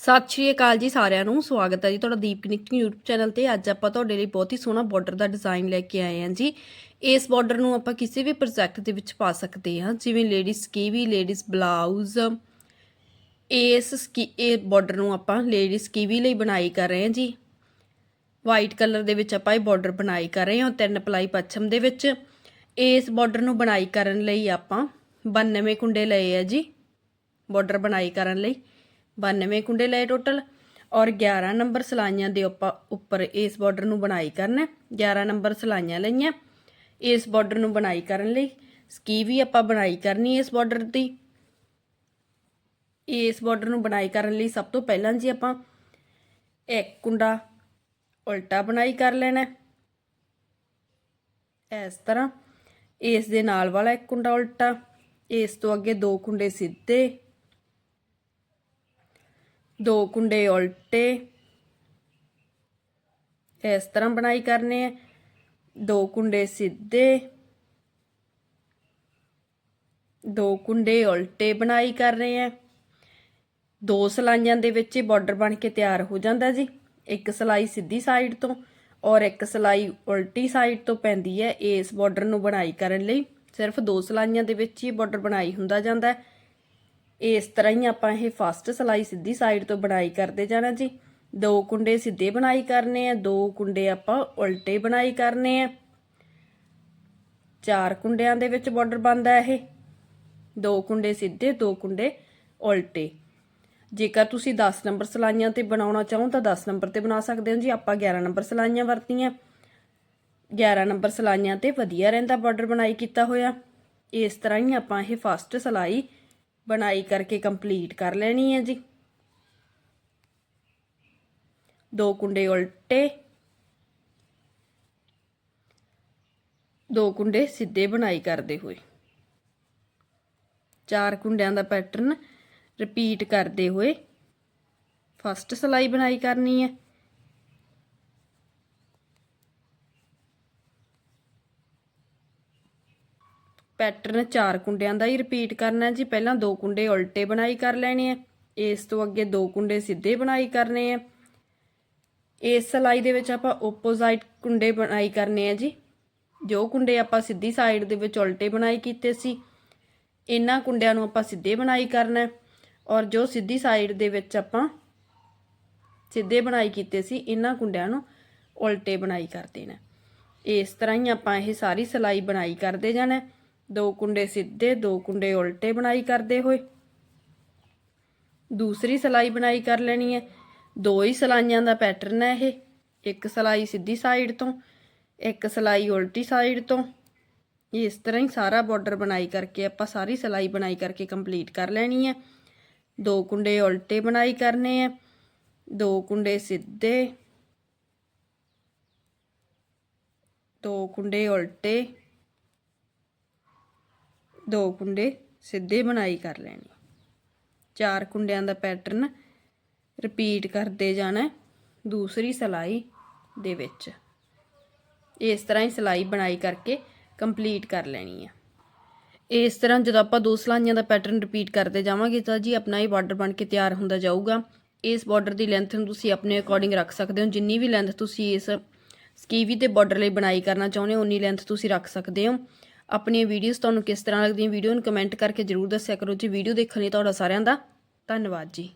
ਸਤਿ ਸ਼੍ਰੀ ਅਕਾਲ ਜੀ ਸਾਰਿਆਂ ਨੂੰ, ਸਵਾਗਤ ਹੈ ਜੀ ਤੁਹਾਡਾ ਦੀਪ ਕਨੈਕਟਿੰਗ YouTube ਚੈਨਲ ਤੇ। ਅੱਜ ਆਪਾਂ ਤੁਹਾਡੇ ਲਈ ਬਹੁਤ ਹੀ ਸੋਹਣਾ ਬਾਰਡਰ ਦਾ ਡਿਜ਼ਾਈਨ ਲੈ ਕੇ ਆਏ ਹਾਂ ਜੀ। ਇਸ ਬਾਰਡਰ ਨੂੰ ਆਪਾਂ ਕਿਸੇ ਵੀ ਪ੍ਰੋਜੈਕਟ ਦੇ ਵਿੱਚ ਪਾ ਸਕਦੇ ਹਾਂ, ਜਿਵੇਂ ਲੇਡੀਜ਼ ਕੀਵੀ ਲੇਡੀਜ਼ ਬਲਾਊਜ਼ ਇਸ ਸਕੀ ਇਹ ਬਾਰਡਰ ਨੂੰ ਆਪਾਂ ਲੇਡੀਜ਼ ਕੀਵੀ ਲਈ ਬਣਾਈ ਕਰ ਰਹੇ ਹਾਂ ਜੀ। ਵਾਈਟ ਕਲਰ ਦੇ ਵਿੱਚ ਆਪਾਂ ਇਹ ਬਾਰਡਰ ਬਣਾਈ ਕਰ ਰਹੇ ਹਾਂ ਤਿੰਨ ਪਲਾਈ ਪੱਛਮ ਦੇ ਵਿੱਚ। ਇਸ ਬਾਰਡਰ ਨੂੰ ਬਣਾਈ ਕਰਨ ਲਈ ਆਪਾਂ 92 ਕੁੰਡੇ ਲਏ ਆ ਜੀ ਬਾਰਡਰ ਬਣਾਈ ਕਰਨ ਲਈ। 92 ਕੁੰਡੇ ਲਏ ਟੋਟਲ ਔਰ 11 ਨੰਬਰ ਸਲਾਈਆਂ ਦੇ ਉੱਪਰ ਉੱਪਰ ਇਸ ਬਾਰਡਰ ਨੂੰ ਬਣਾਈ ਕਰਨਾ 11 ਨੰਬਰ ਸਲਾਈਆਂ ਲਈਆਂ ਇਸ ਬਾਰਡਰ ਨੂੰ ਬਣਾਈ ਕਰਨ ਲਈ। ਸਕੀ ਵੀ ਆਪਾਂ ਬਣਾਈ ਕਰਨੀ ਇਸ ਬਾਰਡਰ ਦੀ। ਇਸ ਬਾਰਡਰ ਨੂੰ ਬਣਾਈ ਕਰਨ ਲਈ ਸਭ ਤੋਂ ਪਹਿਲਾਂ ਜੀ ਆਪਾਂ ਇੱਕ ਕੁੰਡਾ ਉਲਟਾ ਬਣਾਈ ਕਰ ਲੈਣਾ। ਇਸ ਤਰ੍ਹਾਂ ਇਸ ਦੇ ਨਾਲ ਵਾਲਾ ਇੱਕ ਕੁੰਡਾ ਉਲਟਾ, ਇਸ ਤੋਂ ਅੱਗੇ ਦੋ ਕੁੰਡੇ ਸਿੱਧੇ ਦੋ ਕੁੰਡੇ ਉਲਟੇ। ਇਸ ਤਰ੍ਹਾਂ ਬਣਾਈ ਕਰਨੇ ਹੈ ਦੋ ਕੁੰਡੇ ਸਿੱਧੇ। ਦੋ ਕੁੰਡੇ ਉਲਟੇ ਬਣਾਈ ਕਰ ਰਹੇ ਆ। ਦੋ ਸਲਾਈਆਂ ਦੇ ਵਿੱਚ ਇਹ ਬਾਰਡਰ ਬਣ ਕੇ ਤਿਆਰ ਹੋ ਜਾਂਦਾ ਜੀ। ਇੱਕ ਸਲਾਈ ਸਿੱਧੀ ਸਾਈਡ ਤੋਂ ਔਰ ਇੱਕ ਸਲਾਈ ਉਲਟੀ ਸਾਈਡ ਤੋਂ ਪੈਂਦੀ ਹੈ ਇਸ ਬਾਰਡਰ ਨੂੰ ਬਣਾਈ ਕਰਨ ਲਈ। ਸਿਰਫ ਦੋ ਸਲਾਈਆਂ ਦੇ ਵਿੱਚ ਹੀ ਬਾਰਡਰ ਬਣਾਈ ਹੁੰਦਾ ਜਾਂਦਾ ਹੈ। ਇਸ ਤਰ੍ਹਾਂ ਹੀ ਆਪਾਂ ਇਹ ਫਸਟ ਸਲਾਈ ਸਿੱਧੀ ਸਾਈਡ ਤੋਂ ਬਣਾਈ ਕਰਦੇ ਜਾਣਾ ਜੀ। ਦੋ ਕੁੰਡੇ ਸਿੱਧੇ ਬਣਾਈ ਕਰਨੇ ਆ, ਦੋ ਕੁੰਡੇ ਆਪਾਂ ਉਲਟੇ ਬਣਾਈ ਕਰਨੇ ਆ। ਚਾਰ ਕੁੰਡਿਆਂ ਦੇ ਵਿੱਚ ਬਾਰਡਰ ਬਣਦਾ ਇਹ। ਦੋ ਕੁੰਡੇ ਸਿੱਧੇ, ਦੋ ਕੁੰਡੇ ਉਲਟੇ। ਜੇਕਰ ਤੁਸੀਂ 10 ਨੰਬਰ ਸਲਾਈਆਂ ਤੇ ਬਣਾਉਣਾ ਚਾਹੋ ਤਾਂ 10 ਨੰਬਰ ਤੇ ਬਣਾ ਸਕਦੇ ਹੋ ਜੀ। ਆਪਾਂ 11 ਨੰਬਰ ਸਲਾਈਆਂ ਵਰਤੀਆਂ। 11 ਨੰਬਰ ਸਲਾਈਆਂ ਤੇ ਵਧੀਆ ਰਹਿੰਦਾ ਬਾਰਡਰ ਬਣਾਈ ਕੀਤਾ ਹੋਇਆ। ਇਸ ਤਰ੍ਹਾਂ ਹੀ ਆਪਾਂ ਇਹ ਫਸਟ ਸਲਾਈ ਬਣਾਈ ਕਰਕੇ ਕੰਪਲੀਟ ਕਰ ਲੈਣੀ ਹੈ ਜੀ। ਦੋ ਕੁੰਡੇ ਉਲਟੇ। ਦੋ ਕੁੰਡੇ ਸਿੱਧੇ ਬਣਾਈ ਕਰਦੇ ਹੋਏ। ਚਾਰ ਕੁੰਡਿਆਂ ਦਾ ਪੈਟਰਨ ਰਿਪੀਟ ਕਰਦੇ ਹੋਏ ਫਸਟ ਸਲਾਈ ਬਣਾਈ ਕਰਨੀ ਹੈ। ਪੈਟਰਨ ਚਾਰ ਕੁੰਡਿਆਂ ਦਾ ਹੀ ਰਿਪੀਟ ਕਰਨਾ ਜੀ। ਪਹਿਲਾਂ ਦੋ ਕੁੰਡੇ ਉਲਟੇ ਬਣਾਈ ਕਰ ਲੈਣੇ ਆ। ਇਸ ਤੋਂ ਅੱਗੇ ਦੋ ਕੁੰਡੇ ਸਿੱਧੇ ਬਣਾਈ ਕਰਨੇ ਆ। ਇਸ ਸਲਾਈ ਦੇ ਵਿੱਚ ਆਪਾਂ ਓਪੋਜ਼ਾਈਟ ਕੁੰਡੇ ਬਣਾਈ ਕਰਨੇ ਆ ਜੀ। ਜੋ ਕੁੰਡੇ ਆਪਾਂ ਸਿੱਧੀ ਸਾਈਡ ਦੇ ਵਿੱਚ ਉਲਟੇ ਬਣਾਈ ਕੀਤੇ ਸੀ, ਇਹਨਾਂ ਕੁੰਡਿਆਂ ਨੂੰ ਆਪਾਂ ਸਿੱਧੇ ਬਣਾਈ ਕਰਨਾ ਔਰ ਜੋ ਸਿੱਧੀ ਸਾਈਡ ਦੇ ਵਿੱਚ ਆਪਾਂ ਸਿੱਧੇ ਬਣਾਈ ਕੀਤੇ ਸੀ, ਇਹਨਾਂ ਕੁੰਡਿਆਂ ਨੂੰ ਉਲਟੇ ਬਣਾਈ ਕਰ ਦੇਣਾ ਇਸ ਤਰ੍ਹਾਂ ਹੀ ਆਪਾਂ ਇਹ ਸਾਰੀ ਸਲਾਈ ਬਣਾਈ ਕਰਦੇ ਜਾਣਾ ਦੋ ਕੁੰਡੇ ਸਿੱਧੇ, ਦੋ ਕੁੰਡੇ ਉਲਟੇ ਬਣਾਈ ਕਰਦੇ ਹੋਏ। ਦੂਸਰੀ ਸਲਾਈ ਬਣਾਈ ਕਰ ਲੈਣੀ ਹੈ। ਦੋ ਹੀ ਸਲਾਈਆਂ ਦਾ ਪੈਟਰਨ ਹੈ ਇਹ। ਇੱਕ ਸਲਾਈ ਸਿੱਧੀ ਸਾਈਡ ਤੋਂ, ਇੱਕ ਸਲਾਈ ਉਲਟੀ ਸਾਈਡ ਤੋਂ। ਇਸ ਤਰ੍ਹਾਂ ਹੀ ਸਾਰਾ ਬਾਰਡਰ ਬਣਾਈ ਕਰਕੇ ਆਪਾਂ ਸਾਰੀ ਸਲਾਈ ਬਣਾਈ ਕਰਕੇ ਕੰਪਲੀਟ ਕਰ ਲੈਣੀ ਹੈ। ਦੋ ਕੁੰਡੇ ਉਲਟੇ ਬਣਾਈ ਕਰਨੇ ਆ ਦੋ ਕੁੰਡੇ ਸਿੱਧੇ, ਦੋ ਕੁੰਡੇ ਉਲਟੇ। ਦੋ ਕੁੰਡੇ ਸਿੱਧੇ ਬਣਾਈ ਕਰ ਲੈਣੀ। ਚਾਰ ਕੁੰਡਿਆਂ ਦਾ ਪੈਟਰਨ ਰਿਪੀਟ ਕਰਦੇ ਜਾਣਾ ਦੂਸਰੀ ਸਲਾਈ ਦੇ ਵਿੱਚ। ਇਸ ਤਰ੍ਹਾਂ ਹੀ ਸਲਾਈ ਬਣਾਈ ਕਰਕੇ ਕੰਪਲੀਟ ਕਰ ਲੈਣੀ ਹੈ। ਇਸ ਤਰ੍ਹਾਂ ਜਦੋਂ ਆਪਾਂ ਦੋ ਸਲਾਈਆਂ ਦਾ ਪੈਟਰਨ ਰਿਪੀਟ ਕਰਦੇ ਜਾਵਾਂਗੇ ਤਾਂ ਜੀ ਆਪਣਾ ਹੀ ਬਾਰਡਰ ਬਣ ਕੇ ਤਿਆਰ ਹੁੰਦਾ ਜਾਊਗਾ। ਇਸ ਬਾਰਡਰ ਦੀ ਲੈਂਥ ਨੂੰ ਤੁਸੀਂ ਆਪਣੇ ਅਕੋਰਡਿੰਗ ਰੱਖ ਸਕਦੇ ਹੋ। ਜਿੰਨੀ ਵੀ ਲੈਂਥ ਤੁਸੀਂ ਇਸ ਸਕੀਵੀ ਤੇ ਬਾਰਡਰ ਲਈ ਬਣਾਈ ਕਰਨਾ ਚਾਹੁੰਦੇ ਹੋ ਉਨੀ ਲੈਂਥ ਤੁਸੀਂ ਰੱਖ ਸਕਦੇ ਹੋ। ਆਪਣੀਆਂ ਵੀਡੀਓਜ਼ ਤੁਹਾਨੂੰ ਕਿਸ ਤਰ੍ਹਾਂ ਲੱਗਦੀਆਂ ਵੀਡੀਓ ਨੂੰ ਕਮੈਂਟ ਕਰਕੇ ਜਰੂਰ ਦੱਸਿਆ ਕਰੋ। ਜੀ ਵੀਡੀਓ ਦੇਖਣ ਲਈ ਤੁਹਾਡਾ ਸਾਰਿਆਂ ਦਾ ਧੰਨਵਾਦ ਜੀ।